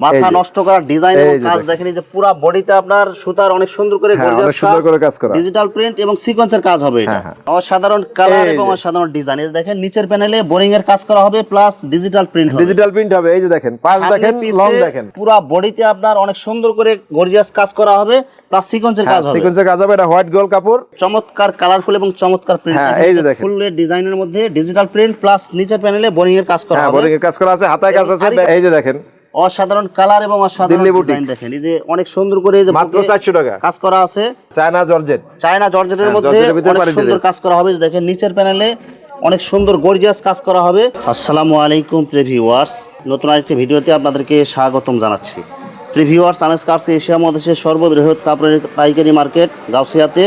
মাথা নষ্ট করার ডিজাইন এবং কাজ দেখেন। যে পুরো বডিতে আপনার সুতার অনেক সুন্দর করে হ্যাঁ, গর্জিয়াস সুন্দর করে কাজ করা। ডিজিটাল প্রিন্ট এবং সিকোয়েন্সের কাজ হবে এটা হ্যাঁ, হ্যাঁ। অসাধারণ কালার এবং। অসাধারণ ডিজাইন এই দেখেন নিচের প্যানেলে বোরিং এর কাজ করা হবে প্লাস ডিজিটাল প্রিন্ট হবে ডিজিটাল প্রিন্ট হবে এই যে দেখেন পাশ দেখেন লং দেখেন পুরো বডিতে আপনার অনেক সুন্দর করে গর্জিয়াস কাজ করা হবে প্লাস সিকোয়েন্সের কাজ হবে সিকোয়েন্সের কাজ হবে এটা হোয়াইট গোল কাপড় চমৎকার কালারফুল এবং চমৎকার প্রিন্ট হ্যাঁ, এই যে দেখেন। ফুল ডিজাইনের মধ্যে ডিজিটাল প্রিন্ট প্লাস নিচের প্যানেলে বোরিং এর কাজ করা হ্যাঁ হবে বোরিং এর কাজ করা আছে হাতায় কাজ আছে এই যে দেখেন অসাধারণ কালার এবং অসাধারণ ডিজাইন দেখেন। এই যে অনেক সুন্দর করে এই যে মাত্র বুকে 400 টাকা। কাজ করা আছে। China georgette. চায়না জর্জেটের হ্যাঁ, মধ্যে অনেক সুন্দর কাজ করা হবে। দেখেন নিচের প্যানেলে অনেক সুন্দর গর্জিয়াস কাজ করা হবে। আসসালামু আলাইকুম প্রিভিউয়ার্স নতুন আরেকটি ভিডিওতে আপনাদেরকে স্বাগতম জানাচ্ছি। প্রিভিউয়ার্স আমেজ কার্স এশিয়া মহাদেশের সর্ববৃহৎ কাপড়ের পাইকারি মার্কেট গাউসিয়াতে।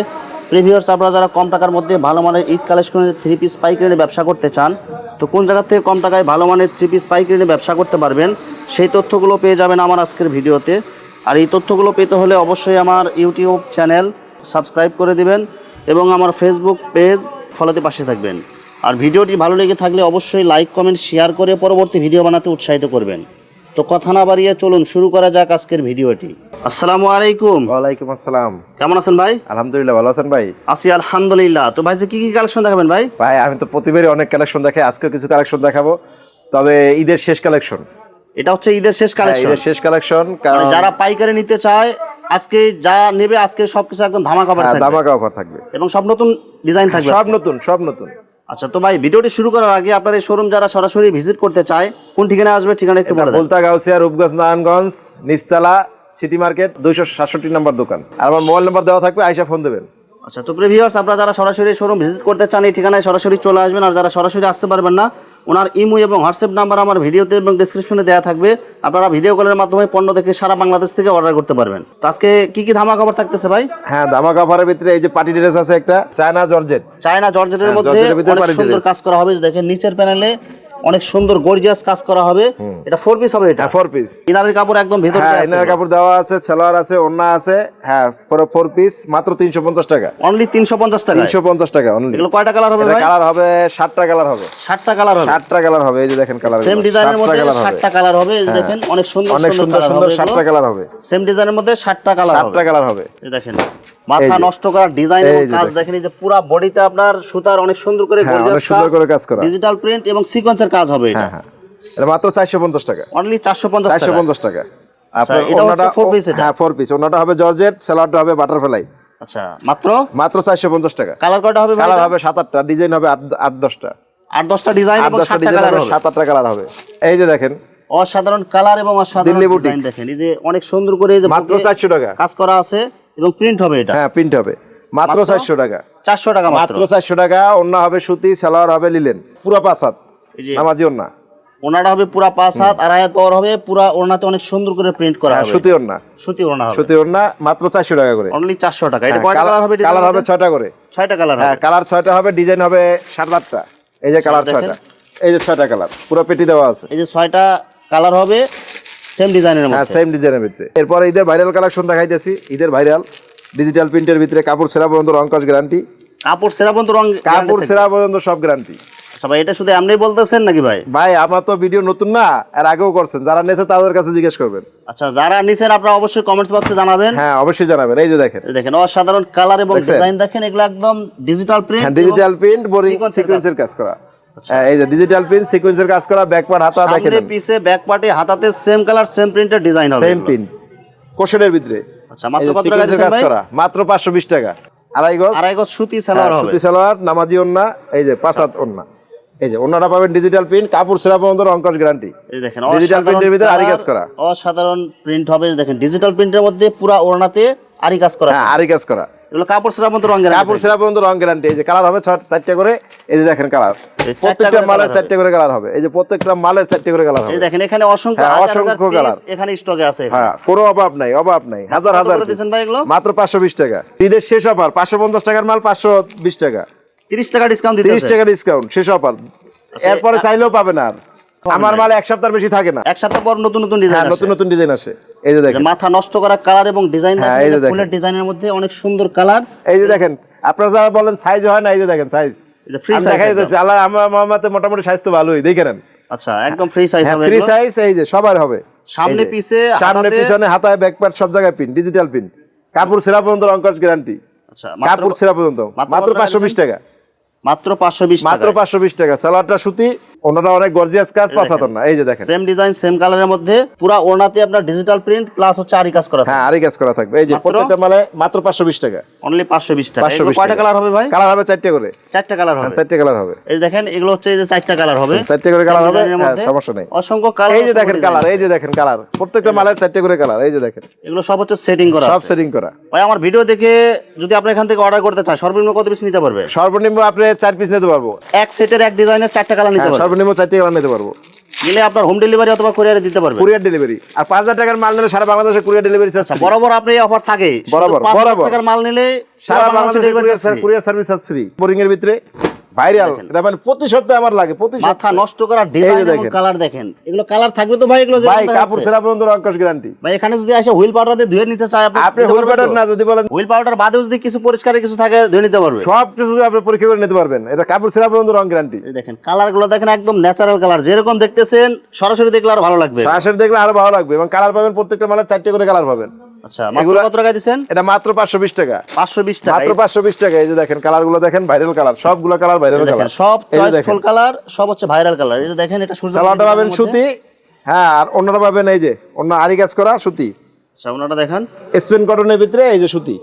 প্রিভিউয়ার্স আপনারা যারা কম টাকার মধ্যে ভালো মানের ঈদ কালেকশনের থ্রি পিস পাইকারি ব্যবসা করতে চান তো কোন জায়গা থেকে কম টাকায় ভালো মানের থ্রি পিস পাইকারি ব্যবসা করতে পারবেন? সেই তথ্যগুলো পেয়ে যাবেন আমার আজকের ভিডিওতে। আর এই তথ্যগুলো পেতে হলে অবশ্যই আমার ইউটিউব চ্যানেল সাবস্ক্রাইব করে দিবেন এবং আমার ফেসবুক পেজ ফলোতে পাশে থাকবেন। আর ভিডিওটি ভালো লেগে থাকলে অবশ্যই লাইক কমেন্ট শেয়ার করে পরবর্তী ভিডিও বানাতে উৎসাহিত করবেন। তো কথা না বাড়িয়ে চলুন শুরু করা যাক আজকের ভিডিওটি। আসসালামু আলাইকুম। ওয়ালাইকুম আসসালাম। কেমন আছেন ভাই? আলহামদুলিল্লাহ ভালো আছেন ভাই? আছি আলহামদুলিল্লাহ। তো ভাই যে কি কি কালেকশন দেখাবেন ভাই? ভাই আমি তো প্রতিবারই অনেক কালেকশন দেখাই আজকে কিছু কালেকশন দেখাবো। তবে ঈদের শেষ কালেকশন এটা হচ্ছে ঈদের শেষ কালেকশন ঈদের শেষ কালেকশন কারণ মানে যারা পাইকারি নিতে চায় আজকে যা নেবে আজকে সবকিছু একদম ধামাকা হ্যাঁ, থাকবে। ধামাকা অফার থাকবে। এবং সব নতুন ডিজাইন থাকবে সব নতুন সব নতুন। আচ্ছা তো ভাই ভিডিওটি শুরু করার আগে আপনার এই শোরুম যারা সরাসরি ভিজিট করতে চায় কোন ঠিকানায় আসবে ঠিকানা একটু বলে বলতা গাউসিয়া রূপগঞ্জ নারায়ণগঞ্জ নিস্তালা সিটি মার্কেট দুইশো সাতষট্টি নাম্বার দোকান। আর আমার মোবাইল নাম্বার দেওয়া থাকবে আইসা ফোন দেবেন। আচ্ছা তো প্রিভিউয়ার্স আপনারা যারা সরাসরি শোরুম ভিজিট করতে চান এই ঠিকানায় সরাসরি চলে আসবেন। আর যারা সরাসরি আসতে পারবেন না ওনার ইমো এবং হোয়াটসঅ্যাপ নাম্বার আমার ভিডিওতে এবং ডিসক্রিপশনে দেওয়া থাকবে। আপনারা ভিডিও কলের মাধ্যমে পণ্য দেখে সারা বাংলাদেশ থেকে অর্ডার করতে পারবেন। তো আজকে কি কি ধামা খবর থাকতেছে ভাই? হ্যাঁ দামাকা অফারের ভিতরে এই যে পার্টি ড্রেস আছে একটা চায়না জর্জেট চায়না জর্জেটের মধ্যে অনেক সুন্দর কাজ করা হবে। দেখেন নিচের প্যানেলে অনেক সুন্দর গর্জিয়াস কাজ করা হবে। এটা ফোর পিস হবে এটা। হ্যাঁ ফোর পিস ইনারের কাপড় একদম ভেতরে হ্যাঁ ইনার কাপড় দেওয়া আছে সালোয়ার আছে ওড়না আছে। হ্যাঁ পুরো ফোর পিস মাত্র তিনশো পঞ্চাশ টাকা। অনলি তিনশো পঞ্চাশ টাকা তিনশো পঞ্চাশ টাকা অনলি এগুলো কয়টা কালার হবে ভাই? কালার হবে সাতটা কালার হবে। ষাটটা কালার হবে। সাতটা কালার হবে এই যে দেখেন কালার সেম ডিজাইনের মধ্যে ষাটটা কালার হবে এই যে দেখেন অনেক সুন্দর অনেক সুন্দর সুন্দর সাতটা কালার হবে। সেম ডিজাইনের মধ্যে ষাটটা কালার হবে। সাতটা কালার হবে। এই দেখেন মাথা নষ্ট করার ডিজাইন এবং কাজ দেখেন। এই যে পুরো বডিতে আপনার সুতার অনেক সুন্দর করে হ্যাঁ, গর্জিয়াস সুন্দর করে কাজ করা। ডিজিটাল প্রিন্ট এবং সিকোয়েন্সের কাজ হবে এটা। হ্যাঁ হ্যাঁ। এটা মাত্র চারশো পঞ্চাশ টাকা। অনলি চারশো পঞ্চাশ টাকা। পঞ্চাশ টাকা। আচ্ছা, আপনার এটা হচ্ছে ওড়নাটা- four piece এটা? হ্যাঁ ফোর পিস ওনাটা হবে জর্জেট স্যালাডটা হবে বাটারফ্লাই। আচ্ছা মাত্র? মাত্র চারশো পঞ্চাশ টাকা। কালার কয়টা হবে কালার হবে সাত আটটা ডিজাইন হবে আট আট দশটা। আট দশটা ডিজাইন এবং দশটা কালার হবে হবে। সাত আটটা কালার হবে। এই যে দেখেন। অসাধারণ কালার এবং অসাধারণ দিল্লি ডিজাইন দেখেন। এই যে অনেক সুন্দর করে এই যে মাত্র বুকে চারশো টাকা। কাজ করা আছে এবং প্রিন্ট হবে এটা। হ্যাঁ প্রিন্ট হবে। মাত্র মাত্র? চারশো টাকা। চারশো টাকা মাত্র। মাত্র চারশো টাকা ওন্না হবে সুতি সালোয়ার হবে লিলেন। পুরো পাঁচ যে নামাজি ওনাটা হবে পুরা পাঁচ হাত আর আয়াত হবে পুরা ওনাতে অনেক সুন্দর করে প্রিন্ট করা হ্যাঁ, হবে। সুতি সুতি হবে। সুতি মাত্র চারশো টাকা করে। অনলি চারশো টাকা। এটা হ্যাঁ, কয়টা কালার হবে কালার হবে ছয়টা করে। কালার হ্যাঁ কালার হবে ডিজাইন হবে সাত আটটা এই যে কালার এই যে কালার পুরো পেটি দেওয়া আছে। এই যে কালার হবে সেম ডিজাইনের হ্যাঁ সেম ডিজাইনের ভিতরে। এরপরে ঈদের ভাইরাল কালেকশন দেখাইতেছি। ঈদের ভাইরাল ডিজিটাল প্রিন্টের ভিতরে কাপড় সেরা পর্যন্ত রংকশ গ্যারান্টি কাপড় সেরা পর্যন্ত রং কাপড় সেরা পর্যন্ত সব গ্যারান্টি আচ্ছা ভাই এটা শুধু এমনি বলতেছেন নাকি ভাই? ভাই আমার তো ভিডিও নতুন না আর আগেও করছেন। যারা তাদের কাছে জিজ্ঞেস করবেন। আচ্ছা যারা নিছেন আপনারা অবশ্যই কমেন্টস বক্সে জানাবেন। হ্যাঁ অবশ্যই জানাবেন। এই যে দেখেন। দেখেন অসাধারণ কালার এবং ডিজাইন দেখেন এগুলো একদম ডিজিটাল প্রিন্ট হ্যাঁ ডিজিটাল প্রিন্ট বোরিং সিকোয়েন্সের কাজ। করা। হ্যাঁ, এই যে ডিজিটাল প্রিন্ট সিকোয়েন্সের কাজ করা ব্যাক পার্ট হাতা দেখেন সামনে পিছে ব্যাক পার্টে হাতাতে সেম কালার সেম প্রিন্টের ডিজাইন হবে সেম প্রিন্ট কোশনের ভিতরে। আচ্ছা মাত্র কত টাকা কাজ করা। মাত্র পাঁচশো বিশ টাকা। আড়াই গজ। আড়াই গজ সুতি হ্যাঁ, সালোয়ার হবে। সুতি সালোয়ার নামাজি ওন্না এই যে পাঁচ হাত ওন্না এই যে ওন্নাটা পাবেন ডিজিটাল প্রিন্ট কাপড় সেরা পর্যন্ত রংকশ গ্যারান্টি এই দেখেন ডিজিটাল প্রিন্টের ভিতরে আরি কাজ করা। অসাধারণ প্রিন্ট হবে দেখেন ডিজিটাল প্রিন্টের মধ্যে পুরা ওড়নাতে আরি কাজ করা। হ্যাঁ আরি কাজ করা। এগুলো কাপড় সেরা কাপড় সেরা পর্যন্ত রং গ্যারান্টি এই যে কালার হবে চারটে করে এই যে দেখেন কালার প্রত্যেকটা মালের চারটে করে কালার হবে। এই যে প্রত্যেকটা মালের চারটে করে কালার হবে। এই দেখেন এখানে অসংখ্য হ্যাঁ, হাজার হাজার অসংখ্য colour। এখানে স্টকে আছে হ্যাঁ কোনো অভাব নাই অভাব নাই। হাজার হাজার এগুলো? মাত্র পাঁচশো বিশ টাকা। ঈদের শেষ অফার পাঁচশো পঞ্চাশ টাকার মাল পাঁচশো বিশ টাকা। 30 টাকা ডিসকাউন্ট তিরিশ টাকা ডিসকাউন্ট শেষ অফার। এরপরে চাইলেও পাবেন আর। আমার মাল এক সপ্তাহ বেশি থাকে না। এক সপ্তাহ পর নতুন নতুন হ্যাঁ ডিজাইন নতুন নতুন ডিজাইন আসে। এই যে দেখেন। মাথা নষ্ট করা কালার এবং ডিজাইন হ্যাঁ, দেখেন। ফুলের ডিজাইনের মধ্যে অনেক সুন্দর কালার এই যে দেখেন আপনারা যারা বলেন সাইজ হয় না এই যে দেখেন সাইজ free size দেখাই আল্লাহ আমার মামাতে মোটামুটি সাইজ তো ভালোই দেখে নেন। আচ্ছা একদম ফ্রি সাইজ হবে ফ্রি সাইজ এই যে সবার হবে। সামনে পিছে সামনে পিছনে হাতায় ব্যাকপ্যাড সব জায়গায় পিন ডিজিটাল পিন কাপড় সেরা পর্যন্ত রংকশ গ্যারান্টি আচ্ছা কাপড় সেরা পর্যন্ত। মাত্র মাত্র কত পাঁচশো বিশ টাকা। মাত্র পাঁচশো বিশ মাত্র পাঁচশো বিশ টাকা। স্যালাডটা সুতি ওনাটা অনেক গর্জিয়াস কাজ না এই যে দেখেন। সেম ডিজাইন সেম কালারের মধ্যে পুরা ওড়নাতে আপনার ডিজিটাল প্রিন্ট প্লাস হচ্ছে আরি কাজ করা হ্যাঁ আরই কাজ করা থাকবে। এই যে প্রত্যেকটা মালে মাত্র পাঁচশো বিশ টাকা। অনলি পাঁচশো বিশ টাকা। এগুলো কয়টা কালার হবে ভাই? কালার হবে চারটে করে। চারটা কালার হবে। হ্যাঁ, চারটে কালার হবে। এই দেখেন এগুলো হচ্ছে এই যে চারটা কালার হবে। চারটে করে কালার হবে? হ্যাঁ, সমস্যা নেই। অসংখ্য কালার এই যে দেখেন কালার এই যে দেখেন কালার প্রত্যেকটা মালের চারটে করে কালার এই যে দেখেন। এগুলো সব হচ্ছে সেটিং করা সব সেটিং করা। ভাই আমার ভিডিও দেখে যদি আপনি এখান থেকে অর্ডার করতে চান সর্বনিম্ন কত পিস নিতে পারবে? সর্বনিম্ন আপনি চার পিস নিতে পারব। এক সেটের এক ডিজাইনের চারটা কালার নিতে হ্যাঁ, পারবে। সর্বনিম্ন চারটে টাকা নিতে পারব। গেলে আপনার হোম ডেলিভারি অথবা কোরিয়ারে দিতে পারবেন। কুরিয়ার ডেলিভারি আর পাঁচ হাজার টাকার মাল নিলে সারা বাংলাদেশে কুরিয়ার ডেলিভারি চার্জ বরাবর আপনি অফার থাকে। বরাবর, বরাবর। টাকার মাল নিলে সারা বাংলাদেশে courier service charge free boring এর ভিতরে। ভাইরাল। এটা মানে প্রতি সপ্তাহে আমার লাগে প্রতি মাথা নষ্ট করার ডিজাইন এবং কালার দেখেন। এগুলো কালার থাকবে তো ভাই এগুলো ভাই কাপড়। সেরা পর্যন্ত রংকশ গ্যারান্টি ভাই এখানে যদি আসে হুইল পাউডার দিয়ে ধুয়ে নিতে চায় আপনি হুইল প্যাটার না যদি বলেন হুইল পাউডার বাদেও যদি কিছু পরিষ্কার কিছু থাকে ধুয়ে নিতে পারবে। সব কিছু আপনি পরীক্ষা করে নিতে পারবেন। এটা কাপড় সেরা পর্যন্ত রং গ্যারান্টি দেখেন কালারগুলো দেখেন একদম ন্যাচারাল কালার যেরকম দেখতেছেন সরাসরি দেখলে আরও ভালো লাগবে। সরাসরি দেখলে আরও ভালো লাগবে এবং কালার পাবেন প্রত্যেকটা মালের চারটে করে কালার পাবেন। আচ্ছা মাত্র কত টাকা দিচ্ছেন? এটা মাত্র পাঁচশো বিশ টাকা। পাঁচশো বিশ টাকা। মাত্র পাঁচশো বিশ টাকা। এই যে দেখেন কালারগুলো দেখেন ভাইরাল কালার সবগুলো কালার ভাইরাল কালার সব চয়েসফুল কালার সব হচ্ছে ভাইরাল কালার এই যে দেখেন এটা সূর্য সালোয়ারটা পাবেন সুতি হ্যাঁ আর অন্যটা পাবেন এই যে অন্য আরি কাজ করা সুতি। সামনাটা দেখেন। স্পেন কটনের ভিতরে এই যে সুতি।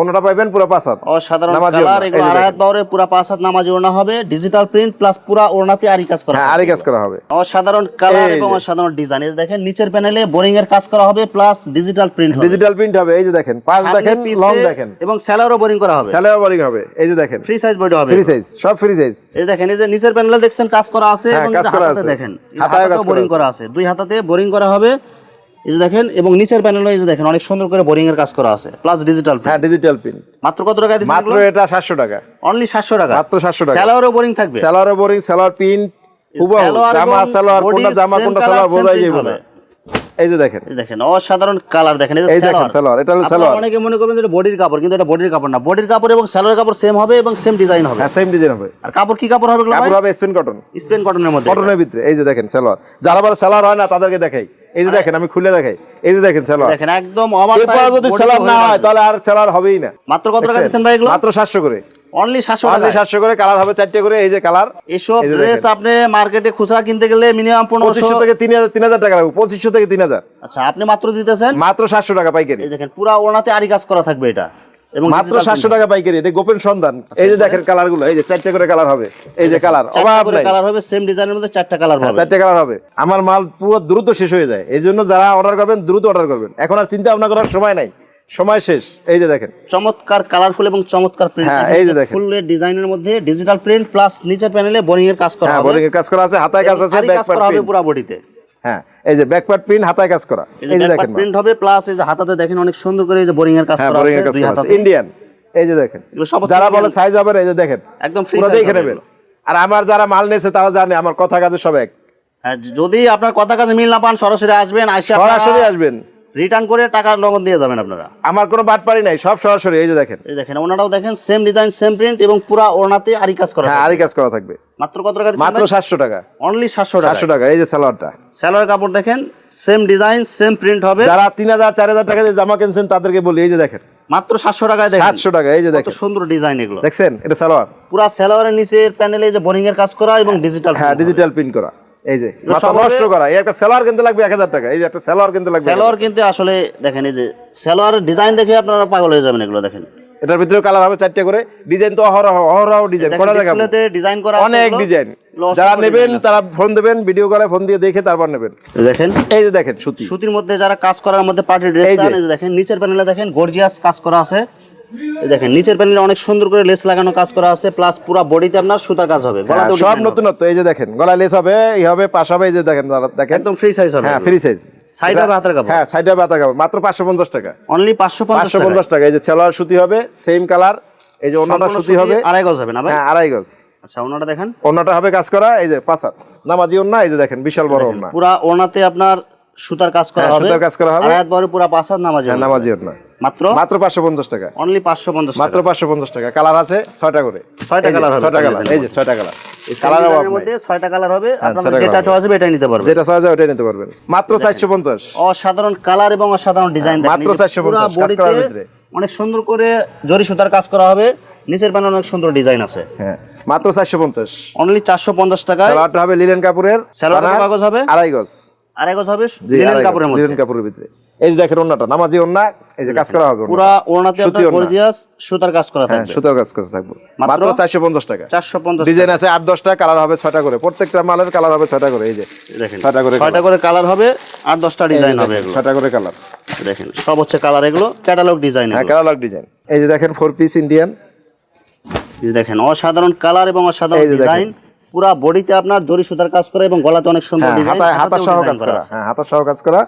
অন্যটা পাইবেন পুরো পাঁচ হাত। অসাধারণ কালার এগুলো আড়াই হাত বাউরে পুরা পাঁচ হাত নামাজি ওড়না হবে ডিজিটাল প্রিন্ট প্লাস পুরা ওড়নাতে আরি কাজ করা হ্যাঁ হবে। আরি কাজ করা হবে। অসাধারণ কালার এবং। অসাধারণ ডিজাইন এই দেখেন নিচের প্যানেলে বোরিং এর কাজ করা হবে প্লাস ডিজিটাল প্রিন্ট হবে। ডিজিটাল প্রিন্ট হবে এই যে দেখেন পাঁচ দেখেন লং দেখেন। এবং স্যালোরও বোরিং করা হবে। স্যালোয়ার বোরিং হবে এই যে দেখেন। ফ্রি সাইজ বডি হবে। ফ্রি সাইজ সব ফ্রি সাইজ এই দেখেন এই যে নিচের প্যানেলে দেখছেন কাজ করা আছে হ্যাঁ, এবং হাতাতে। দেখেন কাজ বোরিং করা আছে। দুই হাতাতে বোরিং করা হবে এই যে দেখেন এবং নিচের প্যানেলে এই যে দেখেন অনেক সুন্দর করে বোরিং এর কাজ করা আছে প্লাস ডিজিটাল হ্যাঁ ডিজিটাল প্রিন্ট মাত্র কত টাকা দিচ্ছেন মাত্র এটা সাতশো টাকা। অনলি 700 টাকা। মাত্র 700 টাকা। স্যালোরও বোরিং থাকবে। স্যালোয়ার বোরিং স্যালোয়ার প্রিন্ট হুবহু জামা body কোনটা জামা কোনটা same বোঝাই যাবে এই যে দেখেন। এই দেখেন অসাধারণ কালার দেখেন এই যে এই দেখেন সালোয়ার এটা হলো সালোয়ার। অনেকে মনে করবেন যে বডির কাপড় কিন্তু এটা বডির কাপড় না। বডির কাপড় এবং সালোয়ার কাপড় সেম হবে এবং সেম ডিজাইন হবে। হ্যাঁ সেম ডিজাইন হবে। আর কাপড় কি কাপড় হবে কাপড় হবে স্পেন কটন। স্পেন কটনের মধ্যে। কটনের ভিতরে এই যে দেখেন সালোয়ার যারা আবার সালোয়ার হয় না তাদেরকে দেখাই। এই যে দেখেন আমি খুলে দেখাই। এই যে দেখেন সালোয়ার। দেখেন একদম ওভার এরপর যদি সালোয়ার না হয় তাহলে আর সালোয়ার হবেই না। মাত্র কত টাকা? দিচ্ছেন ভাই এগুলো? মাত্র সাতশো করে। অনলি 700 অনলি টাকা সাতশো করে কালার হবে চারটে করে এই যে কালার। এসব ড্রেস আপনি মার্কেটে খুচরা কিনতে গেলে মিনিমাম পঁচিশশো 1500 থেকে তিন হাজার তিন হাজার টাকা লাগবে পঁচিশশো থেকে তিন হাজার। আচ্ছা আপনি মাত্র দিতেছেন? মাত্র সাতশো টাকা পাইকারি। এই দেখেন পুরা ওনাতে আরি কাজ করা থাকবে এটা। এবং মাত্র সাতশো টাকা পাইকারি এটা গোপন সন্ধান। এই যে দেখেন কালারগুলো এই যে চারটে করে কালার হবে। এই যে কালার অভাব নাই। কালার হবে সেম ডিজাইনের মধ্যে চারটা কালার হ্যাঁ, হবে। চারটে কালার হবে। আমার মাল পুরো দ্রুত শেষ হয়ে যায়। এই জন্য যারা অর্ডার করবেন দ্রুত অর্ডার করবেন। এখন আর চিন্তা ভাবনা করার সময় নাই। সময় শেষ। এই যে দেখেন। চমৎকার কালারফুল এবং চমৎকার প্রিন্ট হ্যাঁ, এই যে দেখেন। ফুল ডিজাইনের মধ্যে ডিজিটাল প্রিন্ট প্লাস নিচের প্যানেলে বোরিং এর কাজ করা হ্যাঁ হবে। বোরিং এর কাজ করা আছে হাতায় কাজ আছে ব্যাক কাজ পার্ট হবে পুরো বডিতে হ্যাঁ এই যে প্রিন্ট হাতায় কাজ করা। এই যে দেখেন প্রিন্ট হবে প্লাস এই যে হাতাতে দেখেন অনেক সুন্দর করে এই যে বোরিং এর কাজ হ্যাঁ করা আছে ইন্ডিয়ান এই যে দেখেন যারা বলে সাইজ হবে এই যে দেখেন একদম ফ্রি সাইজ size দেখে নেবেন। আর আমার যারা মাল নিয়েছে তারা জানে আমার কথা কাজে সব এক। হ্যাঁ, যদি আপনার কথা কাজে মিল না পান সরাসরি আসবেন আইসা সরাসরি আসবেন। রিটার্ন করে টাকা নগদ দিয়ে যাবেন আপনারা। আমার কোনো বাটপারি নাই সব সরাসরি এই যে দেখেন। এই দেখেন ওনারাও দেখেন সেম ডিজাইন সেম প্রিন্ট এবং পুরা ওনাতে আরি কাজ করা হ্যাঁ আরই কাজ করা থাকবে। মাত্র কত টাকা মাত্র সাতশো টাকা। অনলি সাতশো টাকা সাতশো টাকা এই যে সালোয়ারটা। সালোয়ার কাপড় দেখেন সেম ডিজাইন সেম প্রিন্ট হবে। যারা তিন হাজার চার হাজার টাকা দিয়ে জামা কিনছেন তাদেরকে বলি এই যে দেখেন। মাত্র সাতশো টাকায় দেখেন। সাতশো টাকা এই যে কত দেখেন। সুন্দর ডিজাইন এগুলো। দেখছেন? এটা সালোয়ার। পুরা স্যালোয়ারের নিচের প্যানেলে যে বোরিং এর কাজ করা এবং ডিজিটাল হ্যাঁ ডিজিটাল প্রিন্ট করা। এই যে মাথা নষ্ট করা। এই একটা সেলার কিনতে লাগবে এক হাজার টাকা। এই যে একটা সেলার কিনতে লাগবে। স্যালোয়ার কিন্তু আসলে দেখেন এই যে স্যালোয়ারের ডিজাইন দেখে আপনারা পাগল হয়ে যাবেন এগুলো দেখেন। এটার ভিতরে কালার হবে চারটে করে। ডিজাইন তো অহরহ অহরহ ডিজাইন দেখাবো? ডিজাইন করা অনেক ডিজাইন যারা নেবেন তারা ফোন দেবেন ভিডিও কলে ফোন দিয়ে দেখে তারপর নেবেন। দেখেন। এই যে দেখেন সুতি। সুতির মধ্যে যারা কাজ করার মধ্যে পার্টি ড্রেস এই যে। দেখেন নিচের প্যানেলে দেখেন গর্জিয়াস কাজ করা আছে। দেখেন নিচের প্যানেলে অনেক সুন্দর করে লেস লাগানো কাজ করা আছে প্লাস পুরো বডিতে আপনার সুতার কাজ হবে। হ্যাঁ, সব। নতুনত্ব এই যে দেখেন গলায় লেস হবে এই হবে পাশ হবে এই যে দেখেন দেখেন। একদম ফ্রি সাইজ হবে। হ্যাঁ ফ্রি সাইজ Side হবে হাতের কাপড়। হ্যাঁ সাইড হবে হাতের কাপড়। মাত্র পাঁচশো পঞ্চাশ টাকা। অনলি পাঁচশো পাঁচশো পঞ্চাশ পঞ্চাশ টাকা। এই যে সেলোয়ার সুতি হবে সেম কালার এই যে অন্যটা সুতি হবে। আড়াই গজ হবে না ভাই? হ্যাঁ আড়াই গজ। আচ্ছা ওনাটা দেখেন। অন্যটা হবে কাজ করা এই যে পাঁচ হাত। নামাজি অন্য এই যে দেখেন বিশাল বড় অন্য পুরা ওনাতে আপনার সুতার কাজ করা হ্যাঁ, হবে। সুতার কাজ করা হবে। আড়াই বড় পুরা পাঁচ হাত নামাজ হ্যাঁ নামাজি অন্য মাত্র? মাত্র পাঁচশো পঞ্চাশ টাকা। অনলি পাঁচশো পঞ্চাশ মাত্র পাঁচশো পঞ্চাশ টাকা। কালার আছে ছয়টা করে। ছয়টা হবে ছয়টা কালার। এই যে ছয়টা কালার। কালার কালার মধ্যে ছয়টা কালার হবে আপনাদের যেটা চয়েস হবে এটাই নিতে পারবেন। যেটা ছয় যায় ওটাই নিতে পারবেন। মাত্র চারশো পঞ্চাশ। অসাধারণ কালার এবং অসাধারণ ডিজাইন মাত্র 450 কাজ অনেক সুন্দর করে জরি সুতার কাজ করা হবে। নিচের প্যানেল অনেক সুন্দর ডিজাইন আছে। হ্যাঁ মাত্র চারশো পঞ্চাশ। অনলি চারশো পঞ্চাশ সালোয়ারটা হবে লিলেন কাগজ হবে? আড়াই গজ। হবে মধ্যে। লিলেন কাপড়ের ভিতরে। এই যে দেখেন ওন্নাটা নামাজি ওন্না এই যে কাজ করা হবে। পুরা ওড়নাতে আপনার গর্জিয়াস সুতার কাজ করা হ্যাঁ থাকবে। সুতার কাজ কাজ থাকবে। মাত্র? মাত্র চারশো পঞ্চাশ টাকা। চারশো পঞ্চাশ ডিজাইন আছে আট দশটা কালার হবে ছয়টা করে। প্রত্যেকটা মালের কালার হবে ছয়টা করে। এই যে দেখেন ছয়টা করে ছয়টা করে কালার হবে আর দশটা ডিজাইন হবে এগুলো। ছয়টা করে কালার। দেখেন সব হচ্ছে কালার এগুলো ক্যাটালগ ডিজাইন হ্যাঁ ক্যাটালগ ডিজাইন এই যে দেখেন ফোর পিস ইন্ডিয়ান দেখেন অসাধারণ কালার এবং অসাধারণ ডিজাইন পুরা বডিতে আপনার জরি সুতার কাজ করা এবং গলাতে অনেক সুন্দর ডিজাইন হাতা সহ কাজ করা হ্যাঁ হাতা সহ কাজ করা।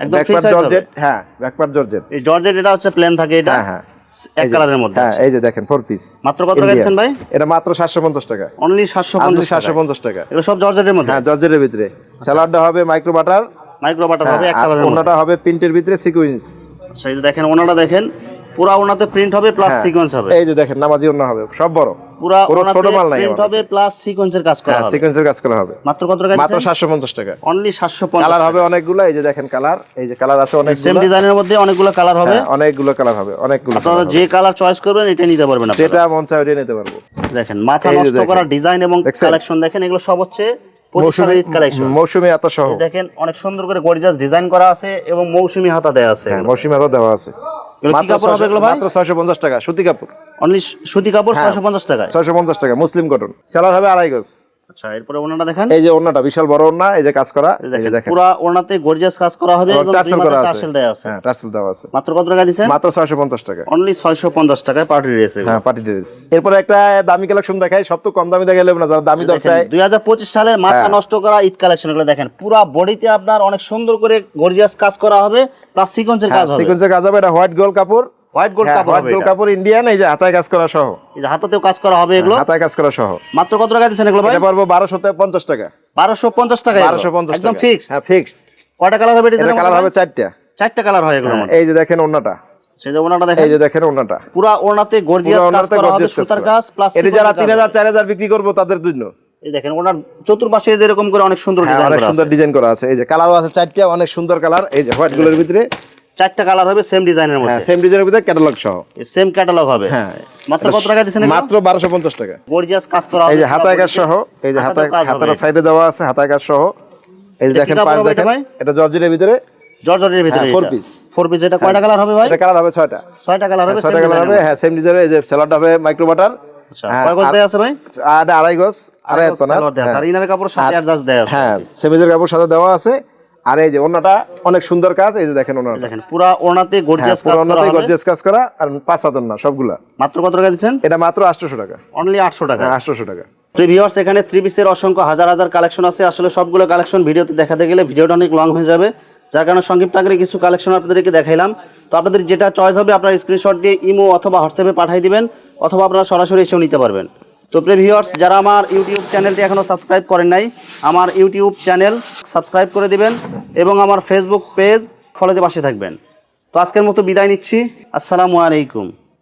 একদম। জর্জেট হ্যাঁ ব্যাকপার্ট জর্জেট এই জর্জেট এটা হচ্ছে প্লেন থাকে এটা হ্যাঁ হ্যাঁ। এক কালারের মধ্যে হ্যাঁ এই যে দেখেন ফোর পিস মাত্র কত টাকা দিচ্ছেন ভাই? এটা মাত্র সাতশো পঞ্চাশ টাকা। অনলি এগুলো সব জর্জেটের মধ্যে? হ্যাঁ জর্জেটের ভিতরে। স্যালাডটা হবে মাইক্রো বাটার মাইক্রো বাটার হবে এক কালারের মধ্যে। অন্যটা হবে প্রিন্টের ভিতরে সিকুয়েন্স সেই যে দেখেন ওনাটা দেখেন পুরা ওনাতে প্রিন্ট হবে প্লাস সিকোয়েন্স হবে। এই যে দেখেন নামাজি অন্য হবে সব বড়। পুরা কোনো ছোট মাল নাই প্রিন্ট হবে প্লাস সিকোয়েন্সের কাজ করা হ্যাঁ হবে। সিকোয়েন্সের কাজ করা হবে। মাত্র কত টাকা মাত্র দিচ্ছেন? সাতশো পঞ্চাশ টাকা। অনলি সাতশো কালার হবে অনেকগুলো এই যে দেখেন কালার এই যে কালার আছে অনেক সেম ডিজাইনের মধ্যে অনেকগুলো কালার হবে। অনেকগুলো কালার হবে অনেকগুলো আপনারা যে কালার চয়েস করবেন এটা নিতে পারবেন আপনারা। যেটা মন চায় ওইটাই নিতে পারব। দেখেন মাথা নষ্ট করা ডিজাইন এবং কালেকশন দেখেন এগুলো সব হচ্ছে মৌসুমি সহ। দেখেন অনেক সুন্দর করে ডিজাইন করা আছে এবং মৌসুমী হাতা দেয়া আছে হ্যাঁ মৌসুমি এত দেওয়া আছে। মাত্র ছয়শো পঞ্চাশ টাকা সুতি কাপড়। অনলি সুতি কাপড় হ্যাঁ। ছয়শো পঞ্চাশ টাকা ছয়শো পঞ্চাশ টাকা মুসলিম কটন সেলার হবে আড়াই গজ। আচ্ছা এরপরে ওনাটা দেখেন। এই যে বিশাল বড় এই যে কাজ করা এই যে দেখেন পুরা ওনাতে গর্জিয়াস কাজ করা হবে এবং দুই টার্সেল করা আছে। টার্সেল দেয়া আছে। হ্যাঁ টার্সেল দেওয়া আছে। মাত্র কত টাকা দিচ্ছেন মাত্র ছয়শো পঞ্চাশ টাকা। অনলি ছয়শো পঞ্চাশ টাকায় পার্টি ড্রেস হ্যাঁ পার্টি ড্রেস এরপরে একটা দামি কালেকশন দেখাই সব তো কম দামি দেখাইলে হবে না যারা দামি দর চায়। দুই হাজার পঁচিশ সালের মাথা হ্যাঁ। নষ্ট করা ঈদ কালেকশন এগুলো দেখেন পুরা বডিতে আপনার অনেক সুন্দর করে গর্জিয়াস কাজ করা হবে প্লাস সিকোয়েন্সের কাজ হবে। সিকোয়েন্সের কাজ হবে এটা হোয়াইট গোল কাপড় হোয়াইট গোল্ড কাপড় হোয়াইট হবে গোল এটা। কাপড় ইন্ডিয়ান এই যে হাতায় কাজ করা সহ। এই যে হাতাতেও কাজ করা হবে এগুলো? হাতায় কাজ করা সহ। মাত্র কত টাকা দিচ্ছেন এগুলো ভাই? এটা পারব বারোশো পঞ্চাশ টাকা। বারোশো পঞ্চাশ টাকা বারোশো পঞ্চাশ একদম ফিক্সড হ্যাঁ ফিক্সড কয়টা কালার হবে এটা কালার হবে চারটা। চারটা কালার হয় এগুলো এই যে দেখেন ওড়নাটা। সেই যে ওনাটা দেখেন। এই যে দেখেন পুরা ওনাতে গর্জিয়াস কাজ করা হবে সুতার কাজ প্লাস এটা যারা তিন হাজার চার হাজার বিক্রি করব তাদের জন্য। এই দেখেন ওনার চতুর্পাশে যেরকম করে অনেক সুন্দর হ্যাঁ ডিজাইন ডিজাইন করা আছে। এই যে কালারও আছে চারটা অনেক সুন্দর কালার এই যে হোয়াইটগুলোর ভিতরে চারটা কালার হবে সেম ডিজাইনের হ্যাঁ মধ্যে। সেম ডিজাইনের ভিতরে ক্যাটালগ সহ। সেম ক্যাটালগ হবে। হ্যাঁ মাত্র কত টাকা দিচ্ছেন মাত্র বারোশো পঞ্চাশ টাকা। গর্জিয়াস কাজ করা এই যে হাতায় কাজ সহ এই যে হাতায়। হাতার সাইডে দেওয়া আছে হাতায় কাজ সহ। এই যে দেখেন এটা দেখেন এটা জর্জেটের ভিতরে। জর্জরের ভিতরে হ্যাঁ, four piece। ফোর পিস এটা কয়টা কালার হবে ভাই? এটা কালার হবে ছয়টা। ছয়টা কালার হবে ছয়টা কালার হবে। হ্যাঁ সেম ডিজাইনের এই যে স্যালাড হবে মাইক্রো বাটার আচ্ছা কয় গজ দেয়া আছে ভাই? আড়াই গজ আড়াই হাত আছে হ্যাঁ। সেমিজের কাপড় সাথে দেওয়া আছে। আর এই যে ওনাটা অনেক সুন্দর কাজ এই যে দেখেন ওনাটা দেখেন পুরা ওনাতে হ্যাঁ গর্জিয়াস কাজ করা হবে। গর্জিয়াস কাজ করা আর পাঁচ হাতের না সবগুলা। মাত্র কত টাকা দিচ্ছেন? এটা মাত্র আটশোশো টাকা। অনলি আটশো টাকা। হ্যাঁ আটশোশো টাকা। তো ভিউয়ার্স এখানে থ্রি পিসের অসংখ্য হাজার হাজার কালেকশন আছে। আসলে সবগুলো কালেকশন ভিডিওতে দেখাতে গেলে ভিডিওটা অনেক লং হয়ে যাবে। যার কারণে সংক্ষিপ্ত আকারে কিছু কালেকশন আপনাদেরকে দেখাইলাম। তো আপনাদের যেটা চয়েস হবে আপনার স্ক্রিনশট দিয়ে ইমো অথবা হোয়াটসঅ্যাপে পাঠিয়ে দিবেন অথবা আপনারা সরাসরি এসেও নিতে পারবেন। তো প্রিয় ভিউয়ার্স যারা আমার ইউটিউব চ্যানেলটি এখনও সাবস্ক্রাইব করেন নাই, আমার ইউটিউব চ্যানেল সাবস্ক্রাইব করে দিবেন এবং আমার ফেসবুক পেজ ফলোতে পাশে থাকবেন। তো আজকের মতো বিদায় নিচ্ছি। আসসালামু আলাইকুম।